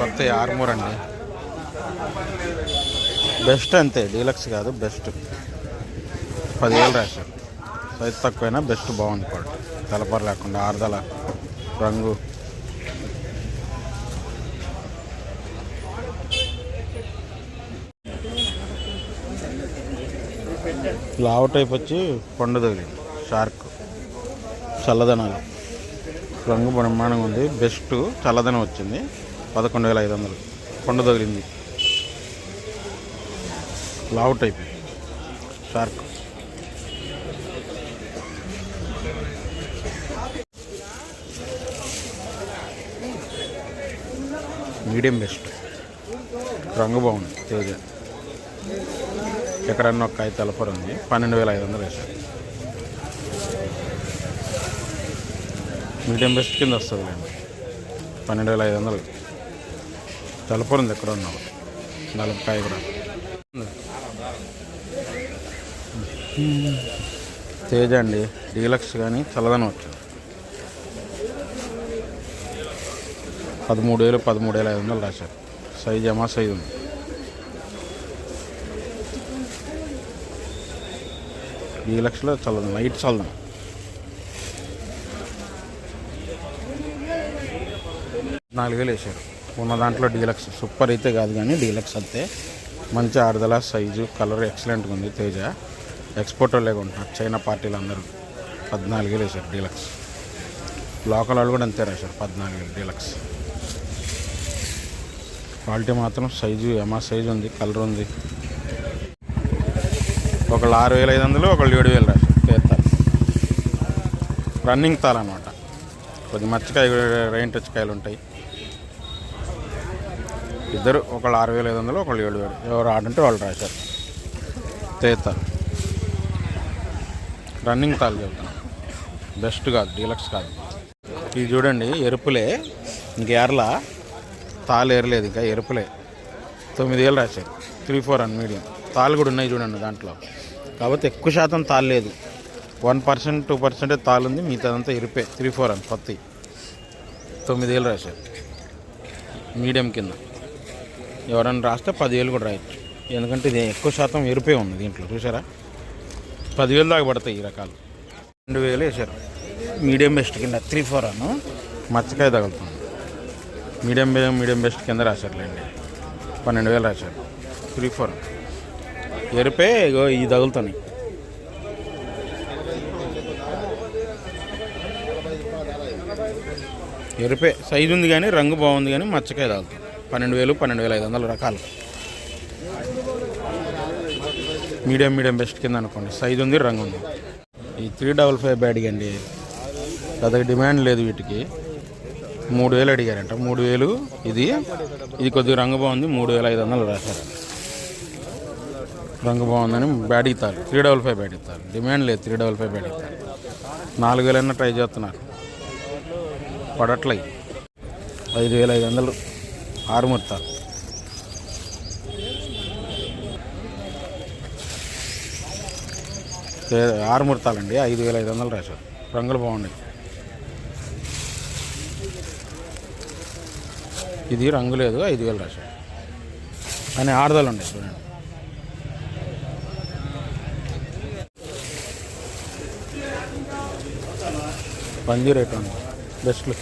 కొత్త ఆర్మూర్ అండి. బెస్ట్ అంతే డీలక్స్ కాదు బెస్ట్. పదివేలు రాశారు. సైజ్ తక్కువైనా బెస్ట్ బాగుంది క్వాలిటీ. తలపర లేకుండా ఆరుదల రంగు. లావు టైప్ వచ్చి పండు తగిలింది షార్క్. చల్లదనాలు. రంగు బ్రహ్మాండంగా ఉంది. బెస్ట్ చల్లదనం వచ్చింది. పదకొండు వేల ఐదు వందలు. కొండ తగిలింది. లావు టైప్ షార్క్. Medium best. రంగు బాగుంది. తేజ. ఎక్కడన్నా ఒక కాయ ఉంది. పన్నెండు వేల ఐదు వందలు వేసారు మీడియం బెస్ట్ కింద వస్తుంది లేండి. పన్నెండు వేల ఐదు వందలు. తెలపరు ఉంది ఎక్కడ ఉన్నావు? నలభై కూడా. తేజ అండి డీలక్స్ కానీ చల్లదనం వచ్చింది. పదమూడు వేలు పదమూడు వేల ఐదు వందలు రాశారు. సైజ్ ఏమా సైజ్ ఉంది. డీలక్స్లో చల్లదనం లైట్ చల్లదనం. నాలుగు వేలు వేసారు. ఉన్న దాంట్లో డీలక్స్ సూపర్ అయితే కాదు కానీ డీలక్స్ అంతే. మంచి ఆరుదల సైజు కలర్ ఎక్సలెంట్గా ఉంది తేజ. ఎక్స్పోర్ట్ వాళ్ళే కొంటున్నారు. చైనా పార్టీలు అందరూ పద్నాలుగు వేలు వేసారు డీలక్స్. లోకల్ వాళ్ళు కూడా అంతే రాశారు పద్నాలుగు వేలు డీలక్స్. క్వాలిటీ మాత్రం సైజు ఎమా సైజు ఉంది కలర్ ఉంది. ఒకళ్ళు ఆరు వేల ఐదు వందలు ఒకళ్ళు ఏడు వేలు రాశారు. తీస్తారు రన్నింగ్ తాళనమాట. కొద్ది మచ్చకాయ రైన్ టచ్కాయలు ఉంటాయి. ఇద్దరు ఒకళ్ళు ఆరు వేల ఐదు వందలు ఒకళ్ళు ఏడు వేలు. ఎవరు ఆడంటే వాళ్ళు రాశారు. తేత. రన్నింగ్ తాలు చెబుతాను బెస్ట్ కాదు డీలక్స్ కాదు. ఇది చూడండి ఎరుపులే. ఇంక ఎర్ల తాళ్ళు ఏరలేదు ఇంకా ఎరుపులే. తొమ్మిది వేలు రాశారు. త్రీ ఫోర్ అన్ మీడియం. తాళ్ళు కూడా ఉన్నాయి చూడండి దాంట్లో. కాకపోతే ఎక్కువ శాతం తాళ్ళు లేదు. వన్ పర్సెంట్ టూ పర్సెంటే తాళ్ళు ఉంది మిగతాదంతా ఎరుపే. త్రీ ఫోర్ అని పత్తి. తొమ్మిది వేలు రాశారు. మీడియం కింద. ఎవరైనా రాస్తే పదివేలు కూడా రాయొచ్చు. ఎందుకంటే ఇది ఎక్కువ శాతం ఎరుపే ఉంది దీంట్లో. చూసారా పదివేలు దాకా పడతాయి ఈ రకాలు. రెండు వేలు వేసారు మీడియం బెస్ట్ కింద త్రీ ఫోర్ అను. మచ్చకాయ తగులుతుంది. మీడియం బె- మీడియం బెస్ట్ కింద రాశారులేండి. పన్నెండు వేలు రాశారు. త్రీ ఫోర్ ఎరుపే ఇగో ఈ తగులుతున్నాయి. ఎరుపే. సైజు ఉంది కానీ రంగు బాగుంది కానీ మచ్చకాయ తగులుతుంది. పన్నెండు వేలు పన్నెండు వేల ఐదు వందల రకాలు. మీడియం మీడియం బెస్ట్ కింద అనుకోండి. సైజు ఉంది రంగు ఉంది. ఈ త్రీ డబల్ ఫైవ్ బ్యాడ్ అండి పెద్దగా డిమాండ్ లేదు వీటికి. మూడు వేలు అడిగారంట. మూడు వేలు ఇది ఇది కొద్దిగా రంగు బాగుంది మూడు వేల ఐదు వందలు రాశారు రంగు బాగుందని బ్యాడ్ ఇస్తారు. త్రీ డబల్ ఫైవ్ బ్యాడ్ ఇస్తారు. డిమాండ్ లేదు త్రీ డబల్ ఫైవ్ బ్యాడ్ ఇస్తారు. నాలుగు వేలైనా ట్రై చేస్తున్నారు. పడట్లయి ఐదు వేల ఐదు వందలు. ఆరు ముడతారు ఆరు ఐదు వేల ఐదు వందలు రాశారు. రంగులు బాగున్నాయి. ఇది రంగు లేదు ఐదు వేలు రాశారు. అని ఆడదలు ఉన్నాయి చూడండి. పంజీ రేట్ ఉంది బెస్ట్లు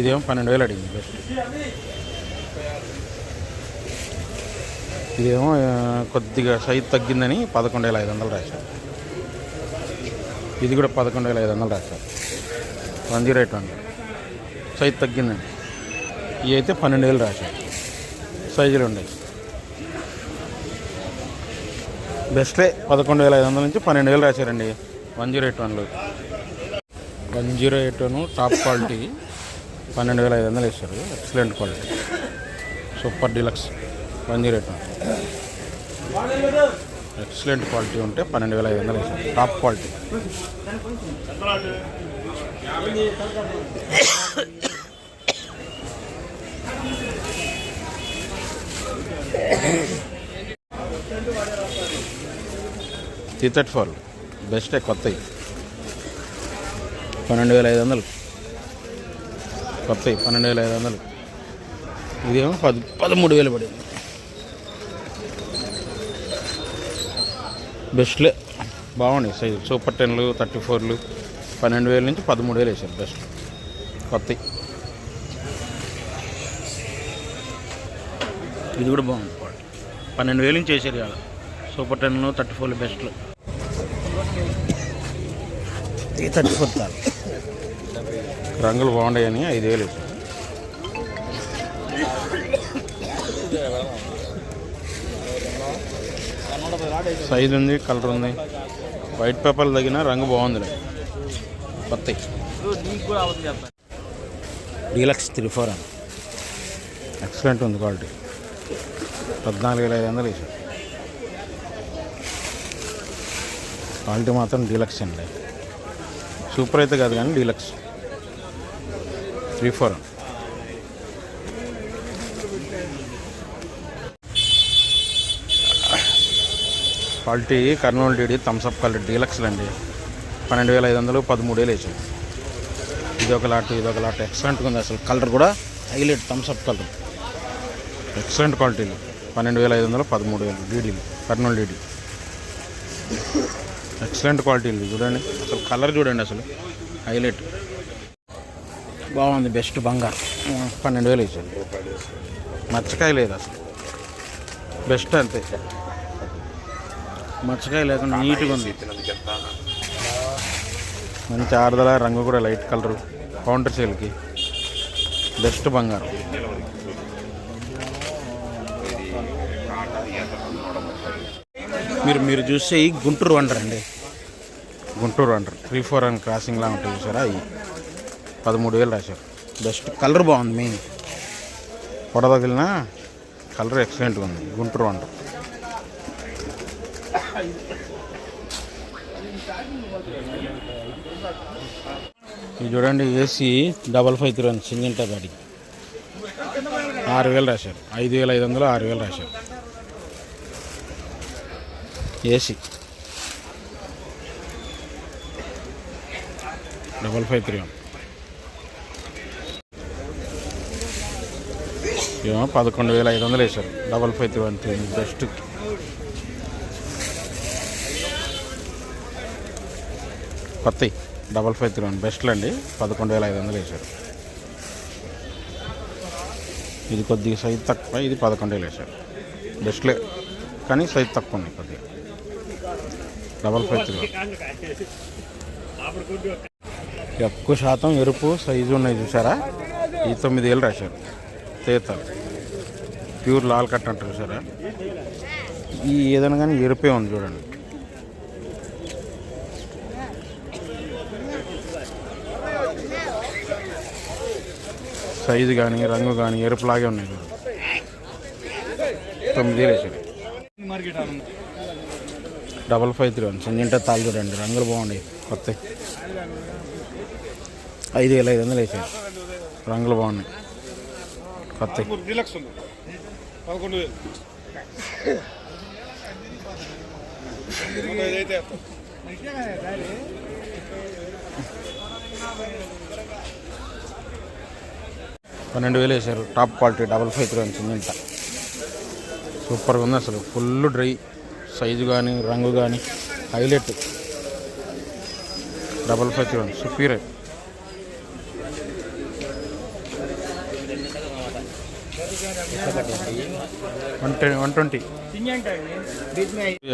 ఇదేమో పన్నెండు వేలు అడిగింది. బెస్ట్ ఇదేమో కొద్దిగా సైజ్ తగ్గిందని పదకొండు వేల ఐదు వందలు రాశారు. ఇది కూడా పదకొండు వేల ఐదు వందలు రాశారు. One zero eight one. Size తగ్గిందండి ఇవి అయితే పన్నెండు వేలు రాశారు. సైజులు ఉన్నాయి. బెస్ట్లే పదకొండు వేల ఐదు వందల నుంచి పన్నెండు వేలు రాశారండి. వన్ జీరో ఎయిట్ వన్లో. One zero eight one top quality. పన్నెండు వేల ఐదు వందలు ఇస్తారు excellent quality super deluxe one zero eight excellent quality ఉంటే పన్నెండు వేల ఐదు వందలు ఇస్తారు top quality three thirty four బెస్టే కొత్తవి. పన్నెండు వేల ఐదు వందలు. కొత్త పన్నెండు వేల ఐదు వందలు. ఇదేమో పది పదమూడు వేలు పడింది. బెస్ట్లే. బాగున్నాయి సైజు. సూపర్ టెన్లు థర్టీ ఫోర్లు. పన్నెండు వేల నుంచి పదమూడు వేలు వేసారు బెస్ట్. కొత్త ఇది కూడా బాగుంది పన్నెండు వేలు నుంచి వేసారు ఇవాళ. సూపర్ టెన్లు థర్టీ ఫోర్లు బెస్ట్లు. ఇది థర్టీ ఫోర్ తాలు రంగులు బాగున్నాయని ఐదు వేలు సైజ్ ఉంది కలర్ ఉంది. వైట్ పేపర్ తగిన రంగు బాగుంది కొత్త డీలక్స్ త్రీ ఫోర్ అని ఎక్సలెంట్ ఉంది క్వాలిటీ పద్నాలుగు వేల ఐదు వందలు వేసారు క్వాలిటీ మాత్రం డీలక్స్ అండి. సూపర్ అయితే కాదు కానీ deluxe three four. Quality Kurnool DD Thums Up colour డీలక్స్లు అండి. పన్నెండు వేల ఐదు వందలు పదమూడు వేలు వేసాం ఇది ఒక లాట్ ఇది ఒక లాట్. ఎక్సలెంట్గా ఉంది అసలు కలర్ కూడా. Highlight Thums Up colour. ఎక్సలెంట్ క్వాలిటీలు పన్నెండు వేల ఐదు వందలు పదమూడు వేలు డీడీలు కర్నూలు డీడీ. ఎక్సలెంట్ క్వాలిటీలు చూడండి. అసలు కలర్ చూడండి అసలు. హైలైట్. బాగుంది బెస్ట్ బంగారు. పన్నెండు వేలు వేసాడు మచ్చకాయ లేదు అసలు. బెస్ట్ అంతే. మచ్చకాయ లేకుండా నీట్గా ఉంది. మంచి ఆరుదల రంగు కూడా లైట్ కలరు కౌంటర్ సేల్కి బెస్ట్ బంగారం. మీరు మీరు చూస్తే ఈ గుంటూరు వండర్ అండి Guntur wonder. Three four and క్రాసింగ్లా ఉంటుంది చూసారా? అవి పదమూడు వేలు రాశారు. బెస్ట్. కలర్ బాగుంది మెయిన్. పొడ తగిలిన కలర్ ఎక్సలెంట్గా ఉంది. గుంటూరు వండర్ ఇది చూడండి AC double five three one Syngenta గాడి ఆరు వేలు రాశారు. ఐదు వేల ఐదు వందలు ఆరు వేలు రాశారు. AC double five three one ఏమో పదకొండు వేల ఐదు వందలు వేశారు. Double five three one three best. కొత్త డబల్ ఫైవ్ త్రీ వన్ బెస్ట్లు అండి. పదకొండు వేల ఐదు వందలు వేశారు. ఇది కొద్దిగా సైజ్ తక్కువ ఇది పదకొండు వేలు వేశారు. బెస్ట్లే. కానీ సైజ్ తక్కువ ఉంది కొద్దిగా. డబల్ ఫైవ్ త్రీ ఎక్కువ శాతం ఎరుపు సైజు ఉన్నాయి చూసారా? ఈ తొమ్మిది వేలు రాశారు. తీత. ప్యూర్ లాల్ కట్ అంటారు సరే ఈ ఏదైనా కానీ ఎరుపే ఉంది చూడండి. సైజు కానీ రంగు కానీ ఎరుపులాగే ఉన్నాయి చూడండి తొమ్మిది వేలు double five three one. Syngenta తాళ్ళు చూడండి. రంగులు బాగున్నాయి. కొత్త. ఐదు వేల ఐదు వందలు వేసారు రంగులు బాగున్నాయి. కొత్త పదకొండు వేలు. పన్నెండు వేలు వేసారు. Top quality double five three one Syngenta సూపర్గా ఉంది అసలు. ఫుల్ డ్రై సైజు కానీ రంగు కానీ highlight double five three one superior one ten one twenty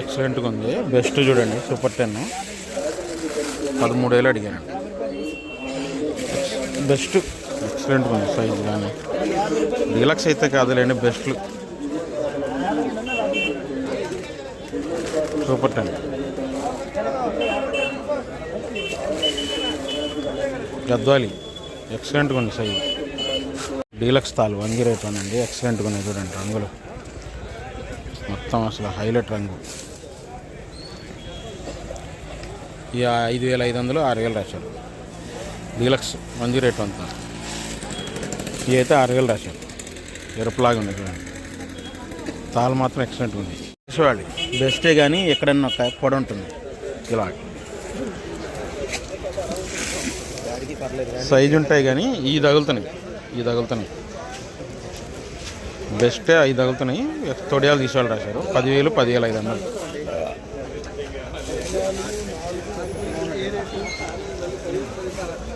ఎక్సలెంట్గా ఉంది. బెస్ట్ చూడండి. సూపర్ టెన్ పదమూడు అడిగాను. బెస్ట్ ఎక్సలెంట్గా ఉంది సైజ్ కానీ డీలక్స్ అయితే కాదులేండి బెస్ట్లు సూపర్ టెన్ గద్వాలి. ఎక్సలెంట్గా ఉంది సైజ్ డీలక్స్ తాలు వన్ జీరో ఎయిట్ వన్ అండి ఎక్సలెంట్గా ఉన్నాయి చూడండి రంగులు. మొత్తం అసలు హైలైట్ రంగు. ఈ ఐదు వేల ఐదు వందలు ఆరు వేలు రాశారు. Deluxe one zero eight one తాలు ఇవి అయితే ఆరు వేలు రాశారు. ఎరుపులాగా ఉంది చూడండి. తాలు మాత్రం ఎక్సలెంట్గా ఉంది చూడాలి. బెస్టే కానీ ఎక్కడన్నా ఒక పొడ ఉంటుంది. ఇలా సైజు ఉంటాయి కానీ ఇవి తగులుతున్నాయి. ఇవి తగులుతున్నాయి. బెస్టే ఐదు తగులుతున్నాయి. తొడియాలు తీసేవాళ్ళు రాశారు. పదివేలు పదివేలు ఐదు అన్నారు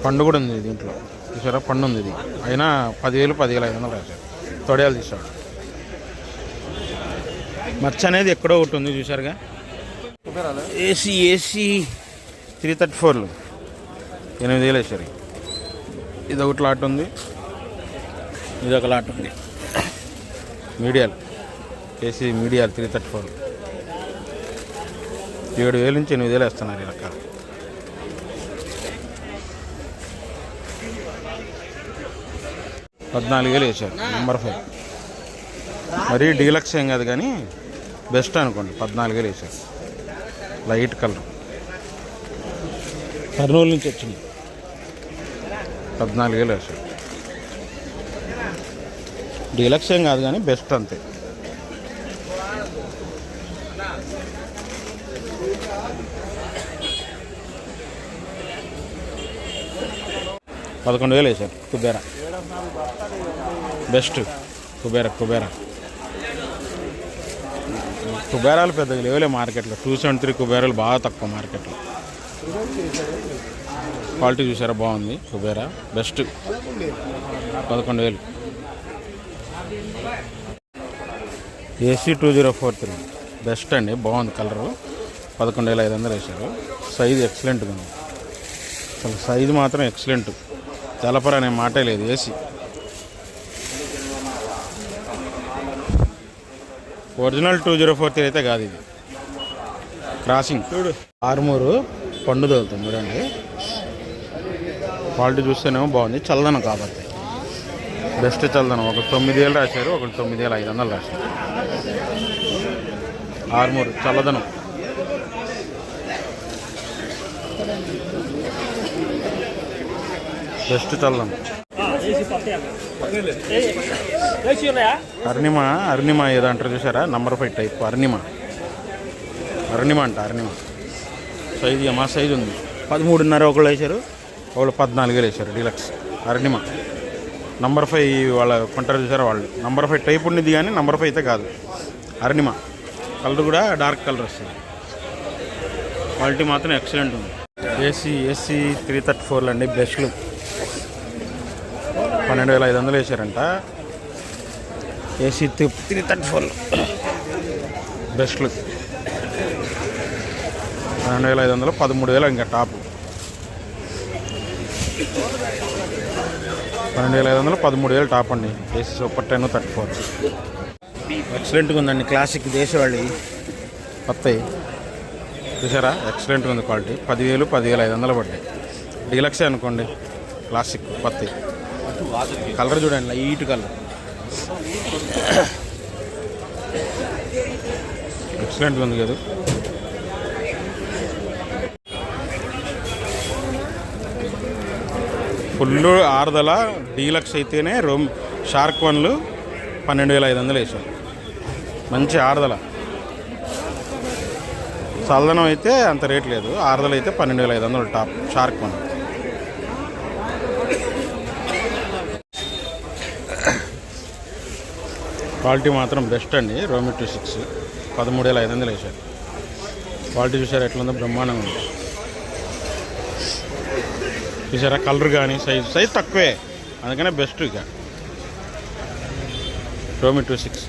పండు కూడా ఉంది దీంట్లో. చూసారా? పండు ఉంది ఇది. అయినా పదివేలు పదివేలు ఐదు వందలు రాశారు. తొడియాలు తీసాడు మచ్చ అనేది ఎక్కడో ఒకటి ఉంది. చూసారుగా? ఏసీ ఏసీ త్రీ థర్టీ ఫోర్లు. ఎనిమిది వేలు వేసారు ఇది ఒకటి లాట్ ఉంది. ఇది ఒక లాట్ ఉంది. మీడియాలు. ఏసీ మీడియాలు త్రీ థర్టీ ఫోర్. ఏడు వేలు నుంచి ఎనిమిది వేలు వేస్తున్నారు ఈ రకాలు పద్నాలుగు వేలు వేసారు నెంబర్ ఫైవ్ మరీ డీలక్స్ ఏం కాదు కానీ బెస్ట్ అనుకోండి పద్నాలుగు వేలు వేసారు లైట్ కలర్. కర్నూలు నుంచి వచ్చింది. పద్నాలుగు వేలు వేసారు డీలక్స్ ఏం కాదు కానీ బెస్ట్ అంతే. పదకొండు వేలు వేసారు కుబేరా. బెస్ట్ కుబేరా కుబేరా. కుబేరాలు పెద్దగా లేవులే మార్కెట్లో. టూ సెవెంటీ త్రీ కుబేరాలు బాగా తక్కువ మార్కెట్లో. క్వాలిటీ చూసారా బాగుంది. కుబేరా బెస్ట్ పదకొండు వేలు. AC two zero four three. Best అండి బాగుంది కలరు. పదకొండు వేల ఐదు వందలు వేశారు. సైజు ఎక్సలెంట్గా ఉంది. అసలు సైజు మాత్రం ఎక్సలెంట్. తెలపర అనే మాటే లేదు AC. Original two zero four three అయితే కాదు ఇది. క్రాసింగ్. చూడు. ఆరుమూరు పండు తగులుతుంది చూడండి. క్వాలిటీ చూస్తేనేమో బాగుంది చల్లదనం కాబట్టి. బెస్ట్ చల్లదనం ఒకటి తొమ్మిది వేలు రాశారు ఒకటి తొమ్మిది వేల ఐదు వందలు రాశారు. ఆరుమూరు చల్లదనం. బెస్ట్ చల్లదనం అరుణిమ అరుణిమ ఏదో అంటారు చూసారా number five type Arunima Arunima అంట అరుణిమ సైజు మా సైజు ఉంది. పదమూడున్నర ఒకళ్ళు వేశారు ఒకళ్ళు పద్నాలుగు వేలు వేశారు డీలక్స్ అరుణిమ నంబర్ ఫైవ్ వాళ్ళ కొంటారు చూసారా వాళ్ళు? నంబర్ ఫైవ్ టైప్ ఉండేది కానీ నంబర్ ఫైవ్ అయితే కాదు. అరుణిమ. కలర్ కూడా డార్క్ కలర్ వస్తుంది. క్వాలిటీ మాత్రం ఎక్సలెంట్ ఉంది. ఏసీ ఏసీ త్రీ థర్టీ ఫోర్లు అండి బెస్ట్లు పన్నెండు వేల ఐదు వందలు వేసారంట ఏసీ త్రీ థర్టీ ఫోర్లు బెస్ట్లు పన్నెండు వేల ఐదు వందలు పదమూడు వేలు ఇంకా టాప్. పన్నెండు వేల ఐదు వందలు పదమూడు వేలు టాప్ అండి. AC super ten thirty four ఎక్సలెంట్గా ఉందండి క్లాసిక్ దేశవాళి. కొత్తవి చూసారా? ఎక్సలెంట్గా ఉంది క్వాలిటీ పదివేలు పదివేల ఐదు వందలు పడ్డాయి. డీలక్సే అనుకోండి. క్లాసిక్ కొత్తవి కలర్ చూడండి లైట్ కలర్ ఎక్సలెంట్గా ఉంది కదా. ఫుల్ ఆరుదల డీలక్స్ అయితేనే రోమ్ షార్క్ వన్లు పన్నెండు వేల ఐదు వందలు వేసాం మంచి ఆరుదల. చల్లదనం అయితే అంత రేట్ లేదు. ఆరుదల అయితే పన్నెండు వేల ఐదు వందలు టాప్ షార్క్ వన్. క్వాలిటీ మాత్రం బెస్ట్ అండి రోమి టూ సిక్స్. పదమూడు వేల ఐదు వందలు వేసారు క్వాలిటీ చూసారు ఎట్లుందో బ్రహ్మాండంగా ఉంది. చూసారా? కలర్ కానీ సైజ్ సైజ్ తక్కువే. అందుకనే బెస్ట్ ఇక. రోమి two six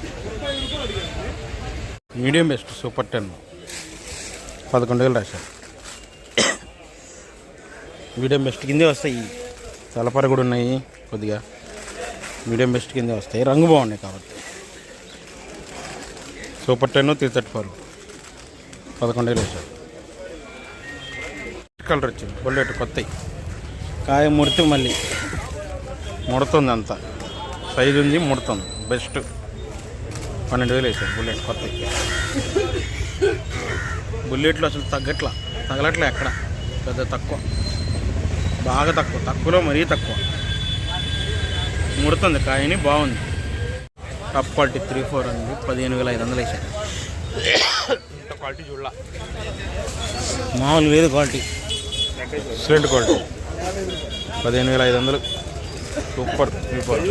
medium best super ten పదకొండు వేలు రాశారు మీడియం బెస్ట్ కిందే వస్తాయి. తలపర కూడా ఉన్నాయి కొద్దిగా. మీడియం బెస్ట్ కిందే వస్తాయి. రంగు బాగున్నాయి కాబట్టి. Super ten three thirty four పదకొండు వేలు వేసారు కలర్ వచ్చింది. బుల్లెట్ కొత్తవి కాయ ముడితే మళ్ళీ. ముడుతుంది అంతా. సైజు ఉంది ముడుతుంది. బెస్ట్. పన్నెండు వేలు వేసారు బుల్లెట్ కొత్త బుల్లెట్లు అసలు తగ్గట్లా తగలట్లే ఎక్కడ. పెద్ద తక్కువ. బాగా తక్కువ. తక్కువలో మరీ తక్కువ. ముడుతుంది కాయని బాగుంది. టాప్ క్వాలిటీ త్రీ ఫోర్ అండి పదిహేను వేల ఐదు వందలు వేసారు క్వాలిటీ చూడాల. మామూలు లేదు క్వాలిటీ ఎక్సలెంట్ క్వాలిటీ పదిహేను వేల ఐదు వందలు. సూపర్. సూపర్.